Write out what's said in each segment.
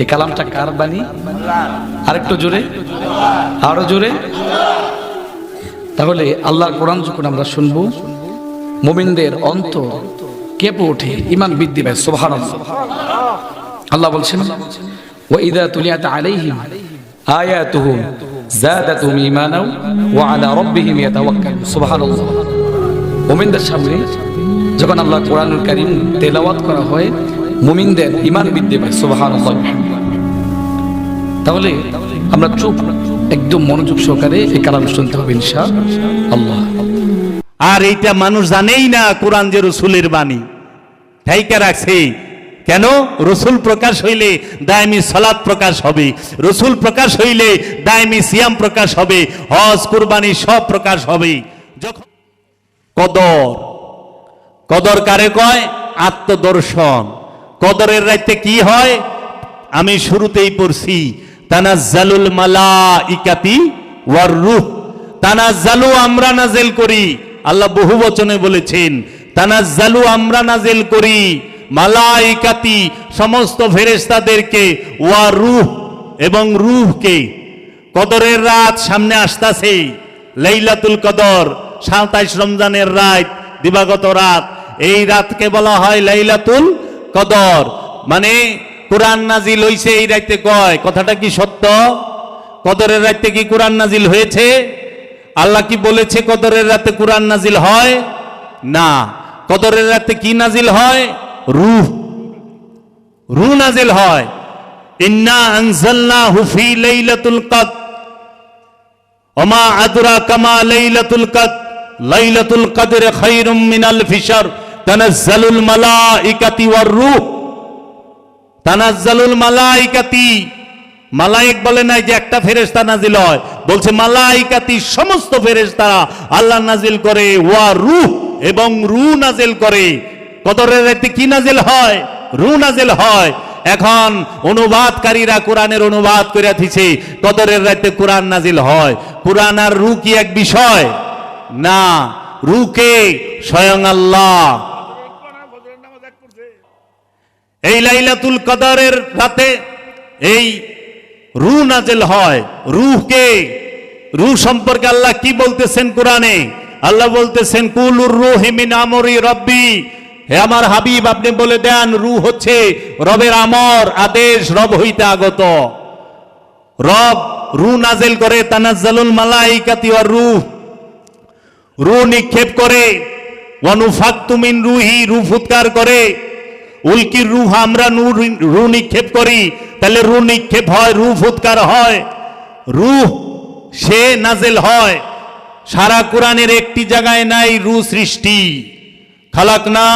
এই কালামটা কার বাণী? আরেকটু জোরে। আরও জোরে। তাহলে আল্লাহর কোরআন যখন আমরা শুনব, মোমিনদের অন্তর কেঁপে ওঠে ইমান বৃদ্ধি পায় সোভান আল্লাহ বলছেন, ওয়াইদা তুলিয়াত আলাইহিম আয়াতুহু জাদাতুহুম ঈমানাও ওয়া আলা রাব্বিহিম ইয়াতাওয়াক্কালুন সুবহানাল্লাহ। মুমিনদের সামনে যখন আল্লাহ কোরআনুল কারীম তেলাওয়াত করা হয় মুমিনদের ঈমান বৃদ্ধি পায়, সুবহানাল্লাহ তাহলে আমরা চুপ, একদম মনোযোগ সহকারে এই কালাম শুনতে হবে, ইনশাআল্লাহ। আর এইটা মানুষ জানেই না কোরআন যে রসুলের বাণী। ঠাইকা রাখছে। কেন? রসুল প্রকাশ হইলে দায়মি সালাদ প্রকাশ হবে। রসুল প্রকাশ হইলে দায়মি সিয়াম প্রকাশ হবে। হজ, কুরবানি সব প্রকাশ হবে। যখন কদর। কদর কারে কয়? আত্মদর্শন। কদরের রাইতে কি হয়? আমি শুরুতেই পড়ছি, তানাজ্জালুল মালা ইকাতি ওয়ার রুহ। তানাজ্জালু আমরা নাজেল করি, আল্লাহ বহু বচনে বলেছেন, তানাজ্জালু আমরা নাজেল করি, মালাইকাতি সমস্ত ফেরেশতাদেরকে ওয়া রুহ এবং রুহকে। কদরের রাত সামনে আসতাছে, লাইলাতুল কদর, সাতাইশ রমজানের রাত, দিবাগত রাত। এই রাতকে বলা হয় লাইলাতুল কদর। মানে কোরআন নাজিল হইছে এই রাইতে কয়? কথাটা কি সত্য? কদরের রাতে কি কোরআন নাজিল হয়েছে? আল্লাহ কি বলেছে কদরের রাতে কোরআন নাজিল হয়? না। কদরের রাতে কি নাজিল হয়? রূহ। রু নাজিল হয়। ইন্না আনজালনাহু ফি লাইলাতুল কদর। ওমা আদরা কামা লাইলাতুল কদ লাইলাতুল কদর খায়রুম মিনাল ফিশার। তানাজ্জালুল মালাইকাতি ওয়ার রূহ। তানাজ্জালুল মালাইকাতি। মালাইক বলে নাই যে একটা ফেরেশতা নাজিল হয়। বলছে মালাইকাতি সমস্ত ফেরেশতারা আল্লাহ নাজিল করে ওয়া রূহ এবং রূহ নাজিল করে। কদরের রাতে কি নাজিল হয়? রূহ নাজিল হয়। এখন অনুবাদকারীরা কোরআনের অনুবাদ করে দিছে, কদরের রাতে কোরআন নাজিল হয়। কোরআন আর রু কি এক বিষয়? না রুকে স্বয়ং আল্লাহ। এই লাইলাতুল কাদারের রাতে এই রু নাজেল হয়। রুহকে রু সম্পর্কে আল্লাহ কি বলতেছেন কোরআনে? আল্লাহ বলতেছেন কুলুর রুহ মিন আমরি রব্বি। হে আমার হাবিব, আপনি বলে দেন রু হচ্ছে রবের আমর, আদেশ, রব হইতে আগত। রব রু নাজেল করে, তানাজ্জালুল মালাইকাতি ওয়ার রূহ। রু নিক্ষেপ করে ওয়ানুফাক্তুমিন রুহি রু ফুৎকার করে। উল্কির রুহ আমরা রু নিক্ষেপ করি, তাহলে রু নিক্ষেপ হয় রু ফুৎকার হয়। রুহ সে নাজেল হয়। সারা কোরআনের একটি জায়গায় নাই রু সৃষ্টি। খালাক না,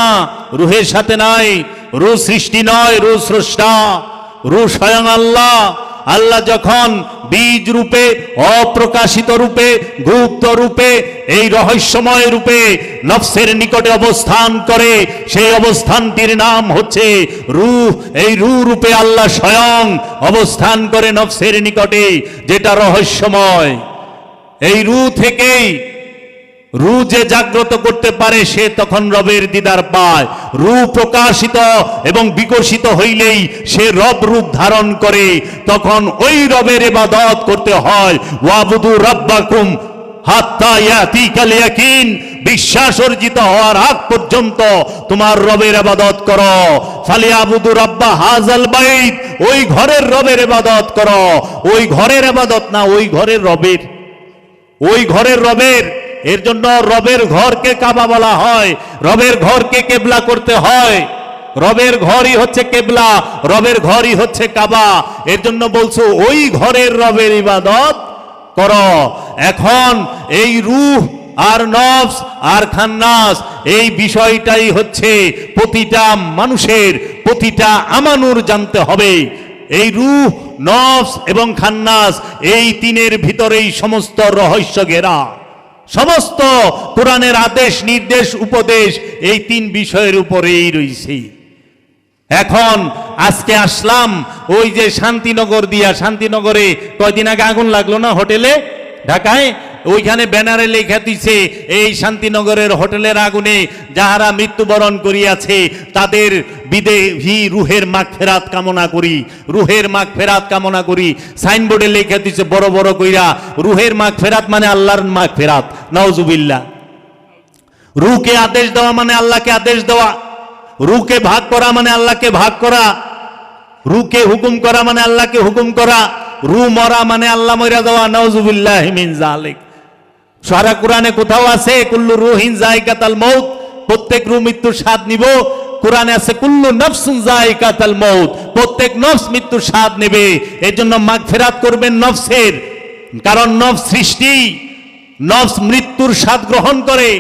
রুহের সাথে নাই। রু সৃষ্টি নয় রু স্রষ্টা। রু স্বয়ং আল্লাহ। আল্লাহ যখন বীজ রূপে, অপ্রকাশিত রূপে, গুপ্ত রূপে, এই রহস্যময় রূপে নফসের নিকটে অবস্থান করে, সেই অবস্থানটির নাম হচ্ছে রূহ। এই রু রূপে আল্লাহ স্বয়ং অবস্থান করে নফসের নিকটে, যেটা রহস্যময়। এই রু থেকেই রু যে জাগ্রত করতে পারে, সে তখন রবের দিদার পায়। রু প্রকাশিত এবং বিকশিত হইলেই সে রব রূপ ধারণ করে। তখন ওই রবের এবাদত করতে হয়। ওয়াবুদু রাব্বাকুম হাত্তা ইয়াতিকাল ইয়াকিন বিশ্বাস অর্জিত হওয়ার আগ পর্যন্ত তোমার রবের ইবাদত করো। ফালি আবুদু রাব্বা হাজাল বাইত। ওই ঘরের রবের ইবাদত করো। ওই ঘরের ইবাদত না, ওই ঘরের রবের। ওই ঘরের রবের এর জন্য রবের ঘরকে কাবা বলা হয়। রবের ঘরকে কেবলা করতে হয়। রবের ঘরই হচ্ছে কেবলা, রবের ঘরই হচ্ছে কাবা। এর জন্য বলছো, ওই ঘরের রবের ইবাদত কর। এখন এই রূহ আর নফস আর খান্নাস, এই বিষয়টাই হচ্ছে প্রতিটা মানুষের, প্রতিটা আমানুর জানতে হবে। এই রূহ, নফস এবং খান্নাস, এই তিনের ভিতরেই সমস্ত রহস্য ঘেরা। সমস্ত কোরআনের আদেশ, নির্দেশ, উপদেশ এই তিন বিষয়ের উপরেই রয়েছে এখন আজকে আসলাম ওই যে শান্তিনগর দিয়া। শান্তিনগরে কয়দিন আগে আগুন লাগল না হোটেলে? ঢাকায়? ওইখানে ব্যানারে লেখা দিছে, এই শান্তিনগরের হোটেলের আগুনে যাহারা মৃত্যুবরণ করিয়াছে, তাদের বিদেহী রুহের মাগ ফেরাত কামনা করি, রুহের মাগ ফেরাত কামনা করি। সাইনবোর্ডে লেখা দিচ্ছে বড় বড় কইরা, রুহের মাগ ফেরাত মানে আল্লাহর মাগ ফেরাত। নওজুবিল্লাহ রুকে আদেশ দেওয়া মানে আল্লাহকে আদেশ দেওয়া। রুকে ভাগ করা মানে আল্লাহকে ভাগ করা। রুকে হুকুম করা মানে আল্লাহকে হুকুম করা। রু মরা মানে আল্লাহ মরা দেওয়া। নওজুবিল্লাহ মিন জালিক সারা কোরআনে কোথাও আছে, কুল্লু রুহিন জায়গাতাল মৌত প্রত্যেক রু মৃত্যুর স্বাদ নিব। কোরআনে আছে, কুল্লু নফসুন জায়কাতাল মৌত প্রত্যেক নফস মৃত্যুর স্বাদ নেবে। এর জন্য মাগফিরাত করবেন নফসের, কারণ নফস সৃষ্টি। নফস মৃত্যুর স্বাদ গ্রহণ করে,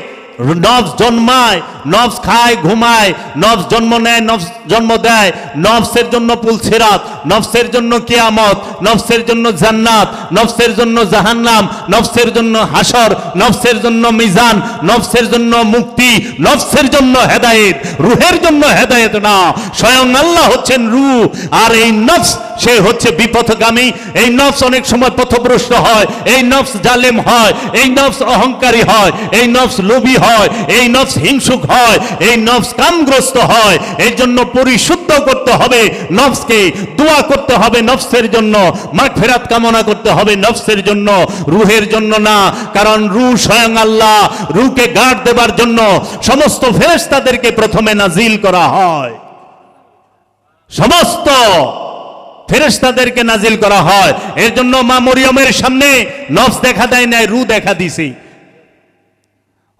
নফস জন্মায় নফস খায়, ঘুমায়, নফস জন্ম নেয়, নফস জন্ম দেয়, নফসের জন্য পুলসিরাত নফসের জন্য কিয়ামত, নফসের জন্য জান্নাত, নফসের জন্য জাহান্নাম, নফসের জন্য হাসর নফসের জন্য মিজান, নফসের জন্য মুক্তি, নফসের জন্য হেদায়েত, রুহের জন্য হেদায়েত না। স্বয়ং আল্লাহ হচ্ছেন রূহ, আর এই নফস, সে হচ্ছে বিপথগামী। এই নফস অনেক সময় পথভ্রষ্ট হয়, এই নফস জালেম হয়, এই নফস অহংকারী হয়, এই নফস লোভী হয়, এই নফস হিংসুক হয়। এই নফস কামগ্রস্ত হয়, এর জন্য পরিশুদ্ধ করতে হবে নফসকে, দোয়া করতে হবে নফসের জন্য মাগফিরাত কামনা করতে হবে নফসের জন্য, রুহের জন্য না, কারণ রু স্বয়ং আল্লাহ, রুকে গার্ড দেবার জন্য সমস্ত ফেরেশতাদেরকে প্রথমে নাজিল করা হয়। সমস্ত ফেরেশতাদেরকে নাজিল করা হয়। এর জন্য মা মরিয়মের সামনে নফস দেখা দেয় নাই, রু দেখা দিছে।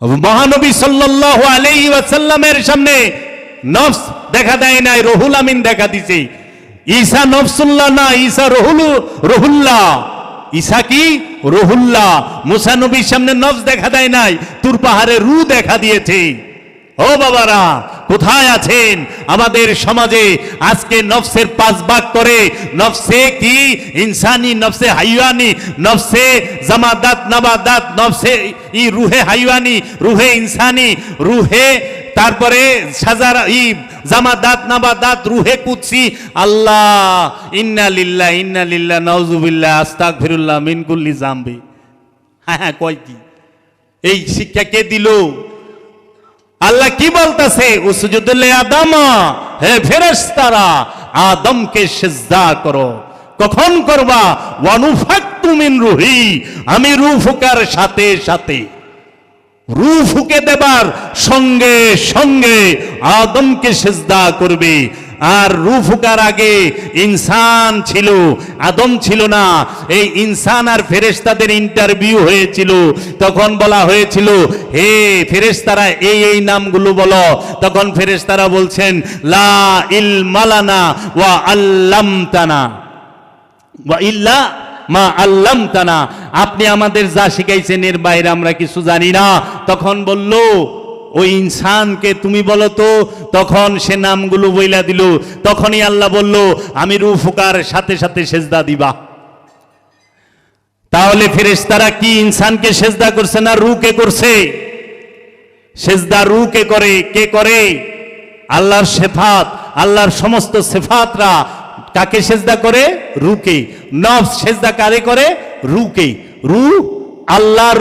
মহানবী সাল্লাহ আলাইহি ওয়াসাল্লামের সামনে নফস দেখা দেয় নাই, রহুল আমিন দেখা দিছে। ঈশা নফসুল্লাহ না ঈশা রহুল, রহুল্লাহ। ঈশা কি? রহুল্লাহ। মুসা নবীর সামনে নফস দেখা দেয় নাই, তুর পাহাড়ে রু দেখা দিয়েছে। ও বাবারা, কোথায় আছেন? আমাদের সমাজে আজকে নফসের পাঁচ ভাগ করে, নফসে কি? ইনসানি, নফসে হাইওয়ানি, নফসে জামাদাত নাবাদাত নফসে ই রুহে হাইওয়ানি, রুহে ইনসানি, রুহে তারপরে সাজার, ই জামাদাত নাবাদাত রুহে কুৎসি আল্লাহ, ইন্না লিল্লাহ ইন্না লিল্লাহ, নাউজুবিল্লাহ, আস্তাগফিরুল্লাহ মিন কুল্লি জামবি। হ্যাঁ হ্যাঁ কয় কি? এই শিক্ষা কে দিল? আল্লাহ কি বলতেছে? উসজুদুল্লে আদম, হে ফেরেশতারা, আদমকে সিজদা করো। কখন করবা? ওয়ানুফাক্তু মিন রুহি, আমি রুফুকার ফুকার সাথে সাথে। রু ফুকে দেবার সঙ্গে সঙ্গে আদমকে সেজদা করবে। আর রু ফুকার আগে ইনসান ছিল, আদম ছিল না। এই ইনসান আর ফেরেশতাদের ইন্টারভিউ হয়েছিল। তখন বলা হয়েছিল, হে ফেরেশতারা, এই এই নামগুলো বলো। তখন ফেরেশতারা বলছেন, লা ইল মালানা ওয়া আল্লামতানা। ওয়া ইল্লা মা আল্লাম তানা আপনি আমাদের যা শিখাইছেন এর বাইরে আমরা কিছু জানি না। তখন বলল ওই ইনসানকে তুমি বলো তো, তখন সে নামগুলো বইলা দিল। তখনই আল্লাহ বলল, আমি রু ফুকার সাথে সাথে সেজদা দিবা। তাহলে ফেরেশতারা কি ইনসানকে সেজদা করছে না রুকে করছে? সেজদা রু কে করে কে করে? আল্লাহর সেফাত, আল্লাহর সমস্ত সেফাতরা কাকে সেজদা করে? রুকে নফস সেজদা কারে করে? রুকে রু আল্লাহর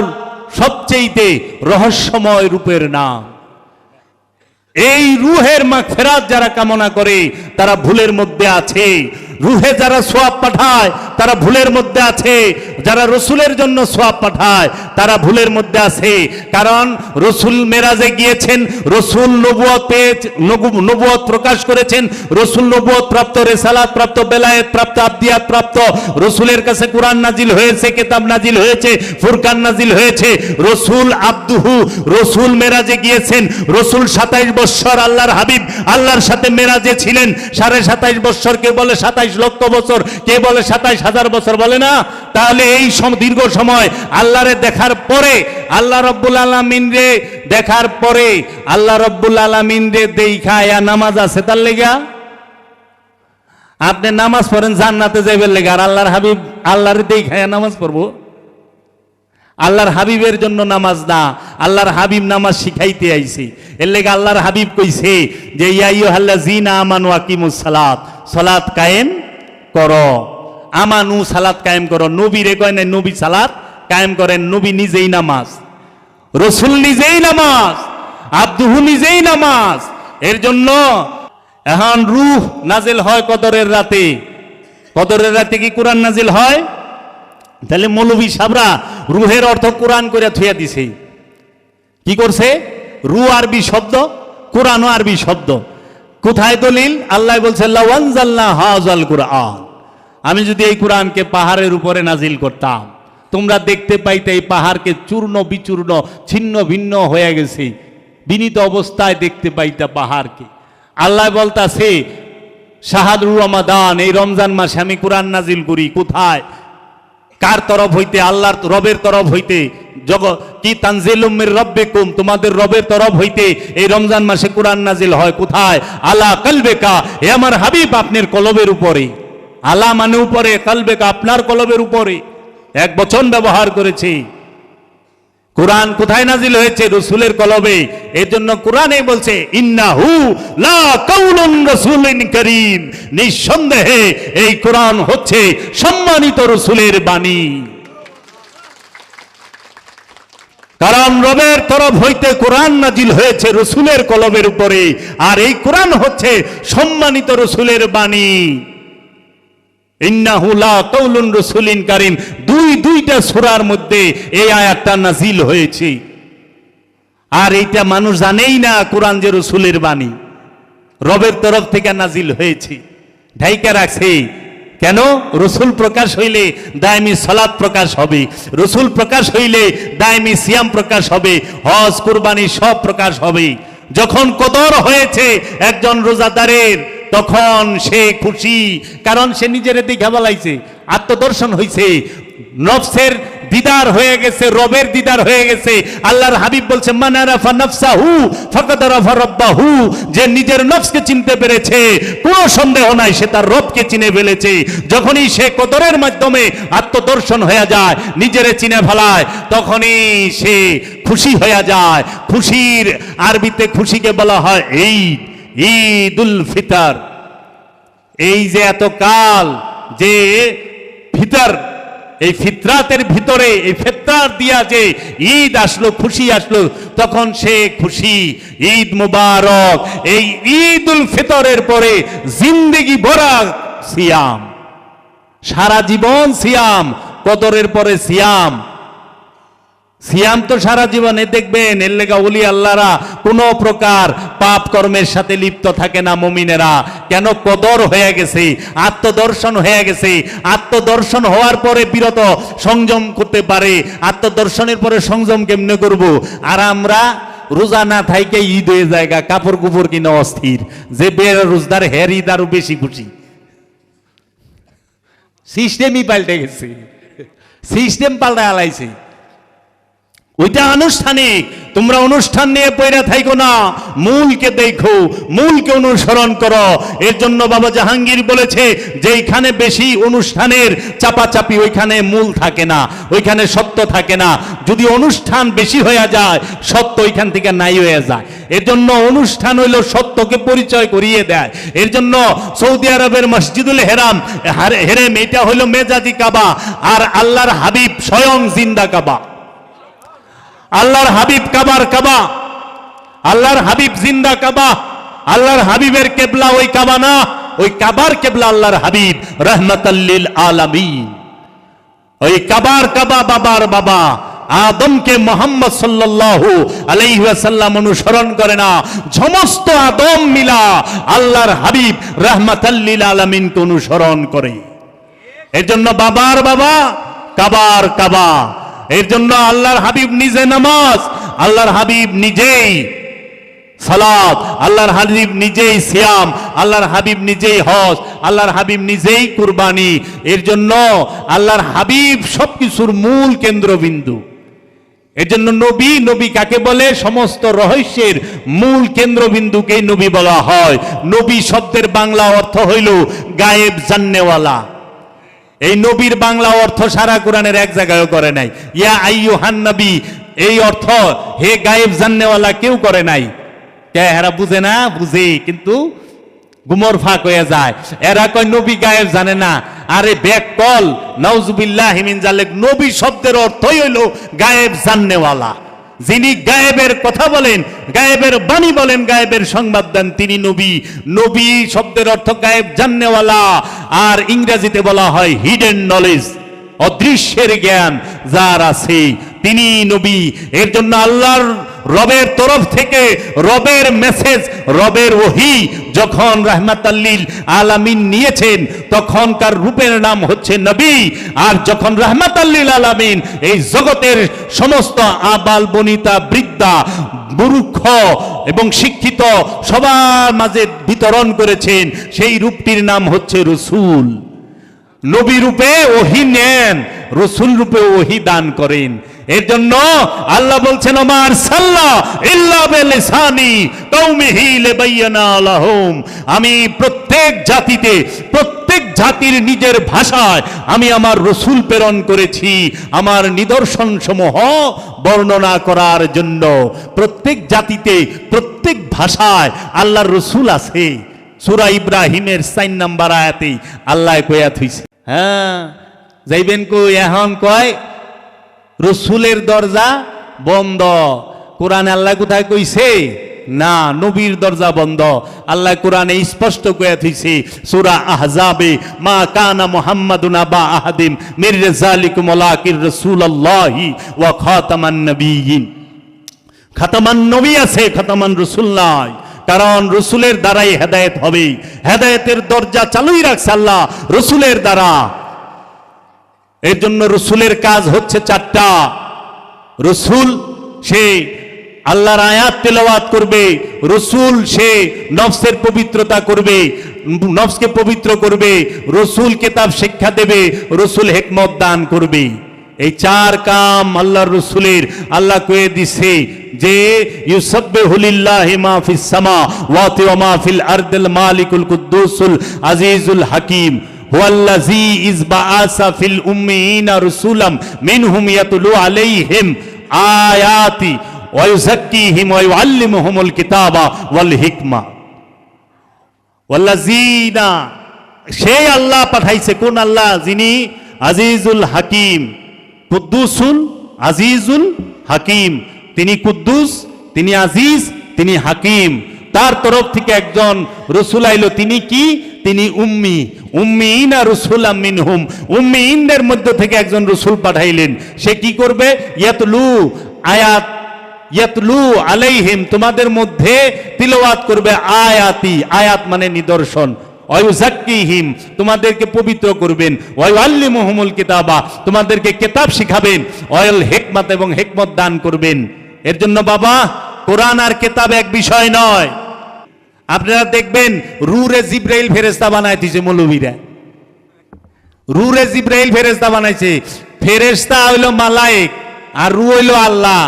সবচেয়েতে রহস্যময় রূপের নাম। এই রুহের মাগফিরাত যারা কামনা করে তারা ভুলের মধ্যে আছে। রুহে যারা সোয়াব পাঠায়, তারা ভুলের মধ্যে আছে। যারা রসুলের জন্য সোয়াব পাঠায়, তারা ভুলের মধ্যে আছে। কারণ রসুল মেরাজে গিয়েছেন, রসুল নবুয়ত নবুয়ত প্রকাশ করেছেন, রসুল নবুয়ত প্রাপ্ত রেসালাত প্রাপ্ত বেলায়েত প্রাপ্ত আব্দিয়াত প্রাপ্ত, রসুলের কাছে কোরআন নাজিল হয়েছে, কেতাব নাজিল হয়েছে, ফুরকান নাজিল হয়েছে। রসুল আব্দুহু, রসুল মেরাজে গিয়েছেন, রসুল সাতাইশ বৎসর আল্লাহর হাবিব, আল্লাহর সাথে মেরাজে ছিলেন। সাড়ে সাতাইশ বৎসর কে বলে সাতাইশ লক্ষ বছর। কে বলে সাতাইশ হাজার বছর বলে না? তাহলে এই দীর্ঘ সময় আল্লাহরে দেখার পরে, আল্লাহ রব্বুল আলমিন রে দেখার পরে, আল্লাহ রব্বুল আলমিন রে দেই ইয়া নামাজ আছে তার লেগা? আপনি নামাজ পড়েন জান্নাতে যাইবেন লেগে, আর আল্লাহর হাবিব আল্লাহর দেখায় নামাজ পড়ব? আল্লাহর হাবিবের জন্য নামাজ না, আল্লাহর হাবিব নামাজ শিখাইতে আইছে। এর লেগে আল্লাহর হাবিব কইছে যে ইয়াইয়ো হাল্লা জিনা আমানু আকিমুস সালাত সালাত কায়েম করো। আমানু সালাত কায়েম করো। নবী রে কয় না নবী সালাত কায়েম করেন, নবী নিজেই নামাজ। রসুল নিজেই নামাজ, আব্দুহু নিজেই নামাজ। এর জন্য এখন রুহ নাজিল হয় কদরের রাতে। কদরের রাতে কি কোরআন নাজিল হয়? তাহলে মৌলবী সাবরা রুহের অর্থ কোরআন করে থুয়া দিছে। কি করছে? রু আরবি শব্দ কোরআনও আরবি শব্দ। কোথায় দলিল? আল্লাহ বলছে হাজাল কোরআন। আমি যদি এই কোরআনকে পাহাড়ের উপরে নাজিল করতাম, তোমরা দেখতে পাইতে এই পাহাড়কে চূর্ণ বিচূর্ণ, ছিন্ন ভিন্ন হয়ে গেছে। বিনীত অবস্থায় দেখতে পাইতা পাহাড়কে। আল্লাহ বলতা সে শাহাদুর রমাদান, এই রমজান মাসে আমি কোরআন নাজিল করি, কোথায়? কার তরফ হইতে? আল্লাহর রবের তরফ হইতে। জগ, কি তানজিলুমের রব্বে কুম তোমাদের রবের তরফ হইতে এই রমজান মাসে কোরআন নাজিল হয় কোথায়? আলা কালবেকা। এ আমার হাবিব আপনার কলবের উপরে। আলা মানে উপরে, কালবেকা আপনার কলবের উপরে। এক বচন ব্যবহার করেছে। কোরআন কোথায় নাজিল হয়েছে? রসুলের কলবে এর জন্য কোরআনে বলছে, ইন্নাহু লা নিঃসন্দেহে এই কোরআন হচ্ছে সম্মানিত রসুলের বাণী। কারণ রবের তরফ হইতে কোরআন নাজিল হয়েছে রসুলের কলবের উপরে, আর এই কোরআন হচ্ছে সম্মানিত রসুলের বাণী। রাসূলিন কারীম। দুই দুইটা সূরার মধ্যে এই আয়াতটা নাজিল হয়েছে। আর এইটা মানুষ জানেই না কোরআন যে রসুলের বাণী। রবের তরফ থেকে নাজিল হয়েছে। ঢাইকা রাখছে। কেন? রসুল প্রকাশ হইলে দায়মি সালাত প্রকাশ হবে। রসুল প্রকাশ হইলে দায়মি সিয়াম প্রকাশ হবে। হজ, কুরবানি সব প্রকাশ হবে। যখন কদর হয়েছে একজন রোজাদারের তখন সে খুশি, কারণ সে নিজের দিকে বলাইছে, আত্মদর্শন হইছে। নফসের দিদার হয়ে গেছে, রবের দিদার হয়ে গেছে। আল্লাহর হাবিব বলছে যে নিজের নফসকে চিনতে পেরেছে, কোনো সন্দেহ নাই, সে তার রবকে চিনে ফেলেছে। যখনই সে কদরের মাধ্যমে আত্মদর্শন হয়ে যায়, নিজেরে চিনে ফেলায়, তখনই সে খুশি হয়ে যায়। খুশির আরবিতে খুশিকে বলা হয় ঈদ। ঈদুল ফিতর। এই যে এত কাল যে ফিতর, এই ফিতরাতের ভিতরে, এই ফেতরার দিয়া যে ঈদ আসলো, খুশি আসলো, তখন সে খুশি। ঈদ মুবারক, এই ঈদ উল ফিতরের পরে জিন্দেগি ভরা সিয়াম। সারা জীবন সিয়াম, কদরের পরে সিয়াম। সিয়াম তো সারা জীবনে দেখবেন, এর লেগা উলি আল্লাহরা কোনো প্রকার পাপ কর্মের সাথে লিপ্ত থাকে না মমিনেরা। কেন কদর হয়ে গেছে, আত্মদর্শন হয়ে গেছে। আত্মদর্শন হওয়ার পরে বিরত সংযম করতে পারে। আত্মদর্শনের পরে সংযম কেমনে করব? আর আমরা রোজা না থাইকে ঈদ হয়ে জায়গা কাপড় কুপড় কিনা অস্থির। যে বের রোজদার হের ঈদ আরও বেশি খুশি। সিস্টেমই পাল্টে গেছে। সিস্টেম পাল্টা আলাইছে। ওইটা আনুষ্ঠানিক। তোমরা অনুষ্ঠান নিয়ে পয়রা থাইকো না। মূলকে দেখো, মূলকে অনুসরণ করো। এর জন্য বাবা জাহাঙ্গীর বলেছে যে যেইখানে বেশি অনুষ্ঠানের চাপাচাপি, ওইখানে মূল থাকে না, ওইখানে সত্য থাকে না। যদি অনুষ্ঠান বেশি হয়ে যায়, সত্য ওইখান থেকে নাই হয়ে যায়। এর জন্য অনুষ্ঠান হইল সত্যকে পরিচয় করিয়ে দেয়। এর জন্য সৌদি আরবের মসজিদুল হেরাম, হারে- হেরেম, এটা হইল মেজাজি কাবা। আর আল্লাহর হাবিব স্বয়ং জিন্দা কাবা। আল্লাহর হাবিব কাবার কাবা, আল্লাহর হাবিব জিন্দা কাবা, আল্লাহর হাবিবের কেবলা ওই কাবা না, ওই কাবার কেবলা আল্লাহর হাবিব রহমতাল্লিল আলামিন। ওই কাবার কাবা বাবার বাবা, আদমকে মোহাম্মদ সাল্লাল্লাহু আলাইহি ওয়াসাল্লাম অনুসরণ করে না, সমস্ত আদম মিলা আল্লাহর হাবিব রহমতাল্লিল আলামিনকে অনুসরণ করে। এর জন্য বাবার বাবা কাবার কাবা এর জন্য আল্লাহর হাবিব নিজে নামাজ, আল্লাহর হাবিব নিজেই সালাত, আল্লাহর হাবিব নিজেই সিয়াম, আল্লাহর হাবিব নিজেই হজ, আল্লাহর হাবিব নিজেই কুরবানি। এর জন্য আল্লাহর হাবিব সবকিছুর মূল কেন্দ্রবিন্দু। এর জন্য নবী নবী কাকে বলে? সমস্ত রহস্যের মূল কেন্দ্রবিন্দুকেই নবী বলা হয়। নবী শব্দের বাংলা অর্থ হইল গায়েব জান্নেওয়ালা। এই নবীর বাংলা অর্থ সারা কোরআনের এক জায়গায় করে নাই। ইয়া আইয়ু হান নবী, এই অর্থ হে গায়েব জান্নেওয়ালা কেউ করে নাই। এরা বুঝে না? বুঝে, কিন্তু গুমর ফাঁক হয়ে যায়। এরা কয়, নবী গায়েব জানে না। আরে ব্যাক কল, নাউজুবিল্লাহ হিমিন জালেক, নবী শব্দের অর্থই হইল গায়েব জান্নেওয়ালা। যিনি গায়েবের কথা বলেন, গায়েবের বাণী বলেন, গায়েবের সংবাদ দেন তিনি নবী। নবী শব্দের অর্থ গায়েব জাননেওয়ালা। আর ইংরেজিতে বলা হয় হিডেন নলেজ অদৃশ্যের জ্ঞান, যার আছে তিনি নবী। এর জন্য আল্লাহর রবের তরফ থেকে, রবের মেসেজ রবের ওহি যখন রাহমাতাল্লিল আলামিন নিয়েছেন, তখনকার রূপের নাম হচ্ছে নবী। আর যখন রাহমাতাল্লিল আলামিন এই জগতের সমস্ত আবাল বনিতা, বৃদ্ধা, মূর্খ এবং শিক্ষিত সবার মাঝে বিতরণ করেছেন, সেই রূপটির নাম হচ্ছে রসুল। নবী রূপে ওহি নেন, রসুল রূপে ওহি দান করেন। এর জন্য আল্লাহ বলছেন, আমার সাল্লাহ আমি প্রত্যেক জাতিতে, প্রত্যেক জাতির নিজের ভাষায় আমি আমার রসুল প্রেরণ করেছি। আমার নিদর্শন সমূহ বর্ণনা করার জন্য প্রত্যেক জাতিতে, প্রত্যেক ভাষায় আল্লাহর রসুল আছে। সুরা ইব্রাহিমের সাইন নাম্বার আয়াতে আল্লাহ কয়া থইছে। হ্যাঁ যাইবেন কই? এখন কয়? রসুলের দরজা বন্ধ। কোরআনে আল্লাহ কোথায় কইছে? না, নবীর দরজা বন্ধ। আল্লাহ কোরআনে স্পষ্ট কয়া থইছে, সূরা আহজাবে, মা কানা মুহাম্মাদুন আবা আহাদিম মির জালিকুম ওয়ালাকির রাসূলুল্লাহি ওয়া খাতামান নবিয়্যিন খাতামান নবী আছে, খাতামান রসুল নাই কারণ রসুলের দ্বারাই হেদায়েত হবে। হেদায়েতের দরজা চালুই রাখছে আল্লাহ, রসুলের দ্বারা। এর জন্য রসুলের কাজ হচ্ছে চারটা। রসুল সে আল্লাহর আয়াত তেলাওয়াত করবে, রসুল সে নফসের পবিত্রতা করবে, নফসকে পবিত্র করবে, রসুল কেতাব শিক্ষা দেবে, রসুল হেকমত দান করবে। এই চার কাম আল্লাহর রসুলের, আল্লাহ কয়ে দিছে যে, ইউসাব্বিহু লিল্লাহি মা ফিস সামাওয়াতি ওয়া মা ফিল আরদিল মালিকুল কুদ্দুসুল আজিজুল হাকিম। হুয়াল্লাযী ইজ বাআসা ফিল উম্মিয়িনা রাসূলাম ইয়াতলু আলাইহিম আয়াতি ওয়া ওয়া ইউআল্লিমুহুমুল কিতাবা ওয়াল হিকমা। সেই আল্লাহ পাঠাইছে, কোন আল্লাহ? যিনি আজিজুল হাকিম, কুদ্দুসুল আজিজুল হাকিম। তিনি কুদ্দুস, তিনি আজিজ, তিনি হাকিম। তার তরফ থেকে একজন রসুল আইলো। তিনি কি? তিনি উম্মি উম্মিনা রসুল মিনহুম। উম্মিনদের মধ্য থেকে একজন রসুল পাঠাইলেন। সে কি করবে? ইয়াতলু আয়াত, ইয়াতলু আলাইহিম, তোমাদের মধ্যে তিলওয়াত করবে আয়াতি। আয়াত মানে নিদর্শন। অয়ুজাক্কিহিম তোমাদেরকে পবিত্র করবেন। ওয়াল্লিমুহুমুল কিতাবা, তোমাদেরকে কিতাব শিখাবেন। অয়ল হেকমত এবং হেকমত দান করবেন। এর জন্য বাবা, কোরআন আর কেতাব এক বিষয় নয়। আপনারা দেখবেন, রুরে জিব্রাইল ফেরেস্তা বানায় দিছে মৌলভীরা রুরে জিব্রাইল ফেরেস্তা বানাইছে। ফেরেস্তা হইল মালায়েক, আর রু হইল আল্লাহ।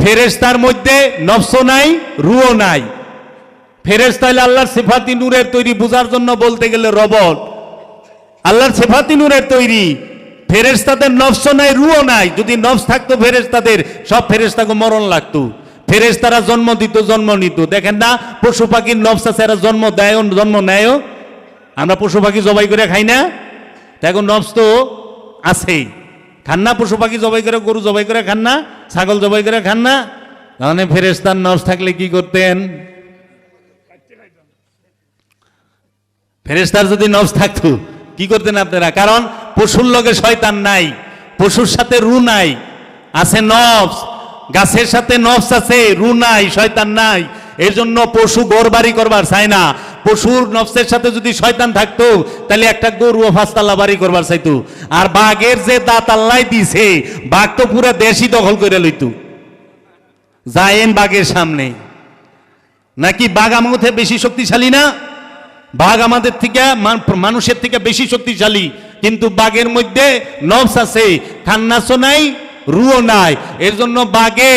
ফেরেস্তার মধ্যে নফস নাই, রুও নাই। ফেরেস্তা হইলে আল্লাহর সেফাতি নূরের তৈরি, বোঝার জন্য বলতে গেলে রবট। আল্লাহর সেফাতি নূরের তৈরি। ফেরেস্তাদের নফস নাই, রুও নাই। যদি নফস থাকতো ফেরেস্তাদের সব ফেরেস্তাকে মরণ লাগতো। ফেরেস্তারা জন্ম দিত, জন্ম নিত। দেখেন না, পশু পাখির আছে, এরা জন্ম দেয়, জন্ম নেয়। আমরা পশু পাখি জবাই করে খাই না? তা এখন নফস তো আছে খান না পশু পাখি জবাই করে, গরু জবাই করে খান না? ছাগল জবাই করে খান না? তাহলে ফেরেস্তার নফস থাকলে কি করতেন? ফেরেস্তার যদি নফস থাকতো, কি করতেন আপনারা? কারণ পশুর লগে শয়তান নাই, পশুর সাথে রু নাই, আছে নফস। গাছের সাথে নফস আছে, রু নাই, শয়তান নাই। এর জন্য পশু গোর বাড়ি করবার চায় না। পশুর নফসের সাথে যদি শয়তান থাকতো, তাহলে একটা গরু ও ফাঁসতাল্লা বাড়ি করবার চাইতো। আর বাঘের যে দাঁত আল্লাহ দিছে, বাঘ তো পুরো দেশই দখল করে লইতো। যায়েন বাঘের সামনে। নাকি বাঘ থেকে বেশি শক্তিশালী না? বাঘ আমাদের থেকে মানুষের থেকে বেশি শক্তিশালী। কিন্তু বাঘের মধ্যে নবস আছে, খান্নাসও নাই রুও নাই। এর জন্য বাঘে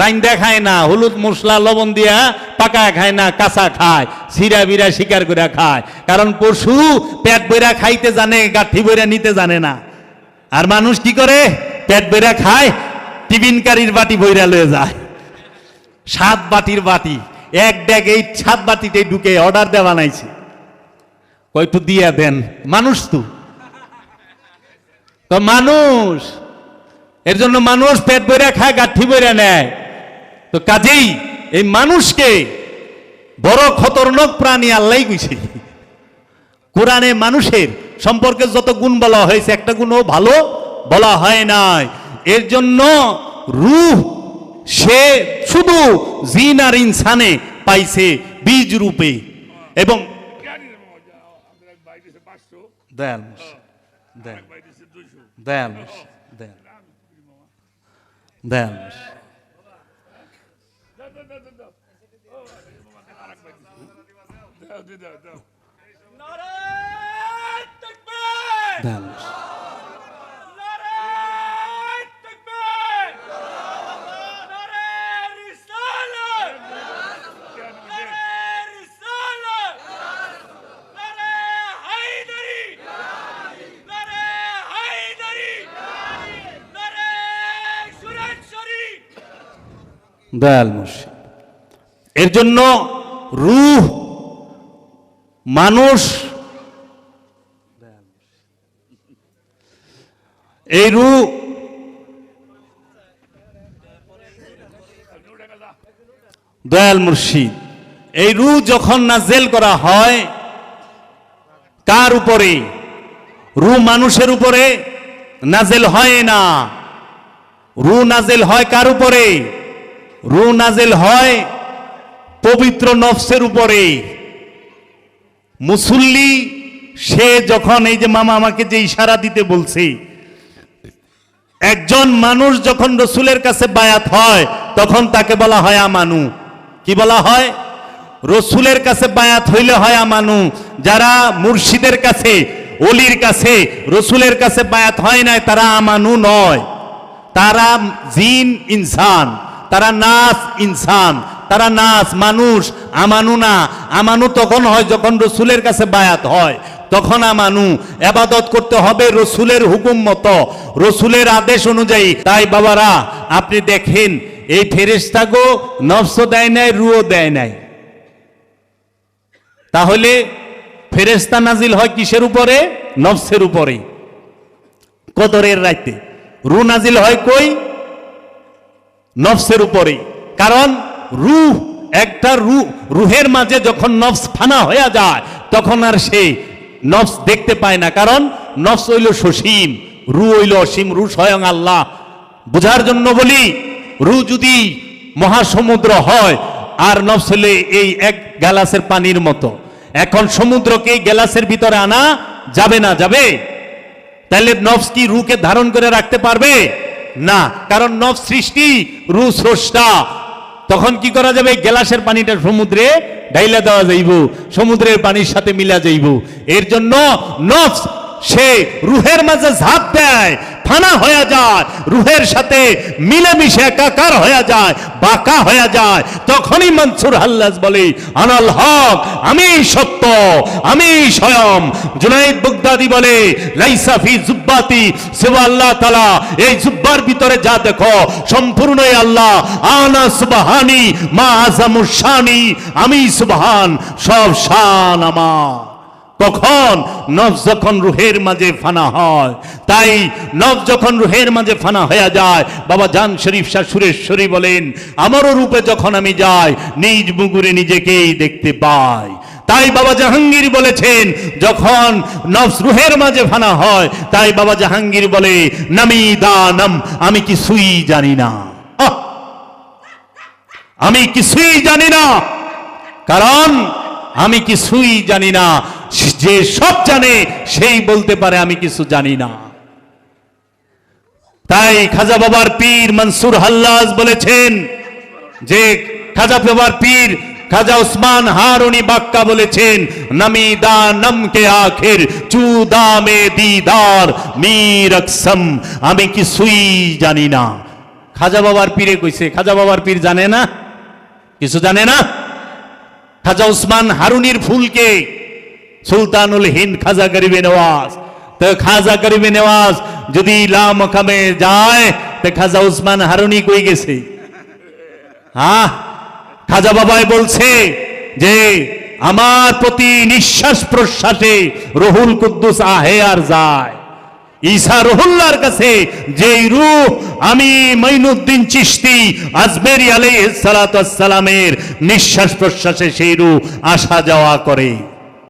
রাইন্দা খায় না, হলুদ মশলা, লবণ দিয়া পাকা খায় না, কাঁচা খায় সিরা বিরা শিকার করে খায়। কারণ পশু পেট বইরা খাইতে জানে, গাঠি বইরা নিতে জানে না। আর মানুষ কি করে? পেট বইরা খায়, টিফিন কারির বাটি বইরা লয়ে যায়। সাত বাটির বাটি, এক ড্যাগ এই সাত বাটিতে ঢুকে অর্ডার দেওয়া বানাইছে। কয়টু দিয়া দেন। মানুষ তো মানুষ এর জন্য মানুষ পেট বইরা খায়, গাঠি বইরা নেয়। তো কাজেই এই মানুষকে বড় খতরনাক প্রাণী আল্লাহ কইছে। কোরআনে মানুষের সম্পর্কে যত গুণ বলা হয়েছে, একটা গুণও ভালো বলা হয় নাই। এর জন্য রূহ, সে শুধু জিন আর ইনসানে পাইছে বীজ রূপে। এবং দয়াল দয়াল দয়াল মুর্শিদ, দয়াল দয়াল মুর্শিদ। এর জন্য রূহ, মানুষ, এই রূহ দয়াল মুর্শিদ, এই রূহ যখন নাজেল করা হয়, কার উপরে? রু মানুষের উপরে নাজেল হয় না। রু নাজেল হয় কার উপরে? রু নাজেল হয় পবিত্র নফসের উপরে। মুসল্লি, সে যখন এই যে মামা আমাকে যে ইশারা দিতে বলছে, একজন মানুষ যখন রসুলের কাছে বায়াত হয়, তখন তাকে বলা হয় আমানু। কি বলা হয়? রসুলের কাছে বায়াত হইলে হয় আমানু। যারা মুর্শিদের কাছে, অলির কাছে, রসুলের কাছে বায়াত হয় নাই, তারা আমানু নয়। তারা জিন, ইনসান। তারা নাস ইনসান, তারা নাস মানুষ, আমানু না। আমানু তখন হয় যখন রসুলের কাছে বায়াত হয়, তখন আমানু। এবাদত করতে হবে রসুলের হুকুম মতো। রসুলের আদেশ অনুযায়ী, তাই বাবারা, আপনি দেখেন, এই ফেরেস্তাগো নফস দেয় নাই, রুও দেয় নাই। তাহলে ফেরেস্তা নাজিল হয় কিসের উপরে? নফসের উপরে কদরের রাইতে। রু নাজিল হয় কই? নফসের উপরে কারণ রুহ, একটা রু রুহের মাঝে যখন নফস ফানা হয়ে যায়, তখন আর সে নফস দেখতে পায় না। কারণ নফস হইল সসীম রু হইল অসীম রু স্বয়ং আল্লাহ। বুঝার জন্য বলি রু যদি মহাসমুদ্র হয়, আর নফস হলে এই এক গ্যালাসের পানির মতো। এখন সমুদ্রকে গ্যালাসের ভিতরে আনা যাবে না, যাবে? তাহলে নফস কি রুকে ধারণ করে রাখতে পারবে? না, কারণ নব সৃষ্টি রু স্রষ্টা। তখন কি করা যাবে? গ্লাসের পানিটা সমুদ্রে ডাইলা দেওয়া যাইব, সমুদ্রের পানির সাথে মিলা যাইব। এর জন্য নফস সে রুহের মাঝে ঝাঁপ দেয়, ফানা হয়ে যায়। রুহের সাথে মিলেমিশে একাকার হয়ে যায়, বাঁকা হয়ে যায়। তখনই মনসুর হাল্লাজ বলে, আনাল হক আমি সত্য আমি স্বয়ং। জুনাইদ বুগদাদি বলে লাইসাফি জুব্বাতি সেবা আল্লাহ তালা এই জুব্বার ভিতরে যা দেখো, সম্পূর্ণই আল্লাহ। আনা সুবহানি মা আজামুসানি আমি সুবহান, সব শান আমার। তখন নফস যখন রুহের মাঝে ফানা হয়, তাই নফস যখন রুহের মাঝে ফানা হয়ে যায়, বাবা জান শরীফ শাহ সুরেশ্বরী বলেন, আমারও রূপে যখন আমি যাই, নিজ মুগুরে নিজেকেই দেখতে পাই। তাই বাবা জাহাঙ্গীর বলেছেন, যখন নফস রুহের মাঝে ফানা হয়, তাই বাবা জাহাঙ্গীর বলে, নামি দানম আমি কিছুই জানি না! আমি কিছুই জানি না, কারণ আমি কিছুই জানি না। যে সব জানে, সেই বলতে পারে, আমি কিছু জানি না। তাই খাজা বাবার পীর মনসুর হাল্লাজ বলেছেন যে, খাজা বাবার পীর খাজা উসমান হারুনি বাক্কা বলেছেন, নমি দা নম কে আখির চুদা মে দিদার মীর আকসম আমি কিছুই জানি না। খাজা বাবার পীরে কইছে, খাজা বাবার পীর জানে না? কিছু জানে না? খাজা উসমান হারুনির ফুলকে সুলতানুল হিন্দ খাজা গরিবে নওয়াজ। তো খাজা গরিবে নওয়াজ যদি লা মকামে যায়, তো খাজা উসমান হারুনি কই গেছে? হ্যাঁ খাজা বাবাই বলছে যে, আমার প্রতি নিঃশ্বাস প্রশ্বাসে রহুল কুদ্দুস আহে আর যায়। ঈসা রহুল্লার কাছে যেই রূহ আমি মঈনুদ্দিন চিশতি আজমেরি আলাইহিস সালামের নিঃশ্বাস প্রশ্বাসে সেই রূহ আসা যাওয়া করে।